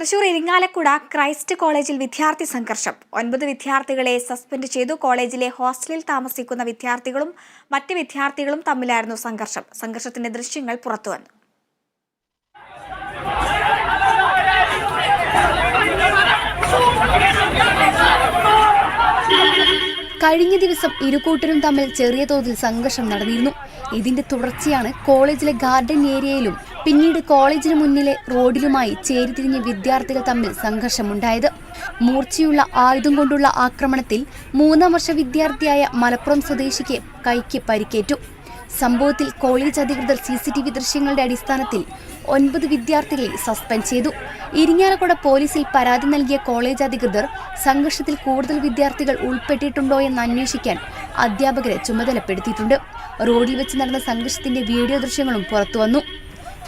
Thrissur Irinjalakuda Christ കോളേജിൽ വിദ്യാർത്ഥി സംഘർഷം. ഒൻപത് വിദ്യാർത്ഥികളെ സസ്പെൻഡ് ചെയ്തു. കോളേജിലെ ഹോസ്റ്റലിൽ താമസിക്കുന്ന വിദ്യാർത്ഥികളും മറ്റ് വിദ്യാർത്ഥികളും തമ്മിലായിരുന്നു സംഘർഷം. സംഘർഷത്തിന്റെ ദൃശ്യങ്ങൾ പുറത്തുവന്നു. കഴിഞ്ഞ ദിവസം ഇരുകൂട്ടരും തമ്മിൽ ചെറിയ തോതിൽ സംഘർഷം നടന്നിരുന്നു. ഇതിന്റെ തുടർച്ചയാണ് കോളേജിലെ ഗാർഡൻ ഏരിയയിലും പിന്നീട് കോളേജിന് മുന്നിലെ റോഡിലുമായി ചേരിതിരിഞ്ഞ വിദ്യാർത്ഥികൾ തമ്മിൽ സംഘർഷമുണ്ടായത്. മൂർച്ചയുള്ള ആയുധം കൊണ്ടുള്ള ആക്രമണത്തിൽ മൂന്നാം വർഷ വിദ്യാർത്ഥിയായ മലപ്പുറം സ്വദേശിക്ക് കൈക്ക് പരിക്കേറ്റു. സംഭവത്തിൽ കോളേജ് അധികൃതർ സി സി ടി വി ദൃശ്യങ്ങളുടെ അടിസ്ഥാനത്തിൽ ഒൻപത് വിദ്യാർത്ഥികളെ സസ്പെൻഡ് ചെയ്തു. ഇരിങ്ങാലക്കുട പോലീസിൽ പരാതി നൽകിയ കോളേജ് അധികൃതർ സംഘർഷത്തിൽ കൂടുതൽ വിദ്യാർത്ഥികൾ ഉൾപ്പെട്ടിട്ടുണ്ടോ എന്ന് അന്വേഷിക്കാൻ അധ്യാപകരെ ചുമതലപ്പെടുത്തിയിട്ടുണ്ട്. റോഡിൽ വെച്ച് നടന്ന സംഘർഷത്തിന്റെ വീഡിയോ ദൃശ്യങ്ങളും പുറത്തുവന്നു.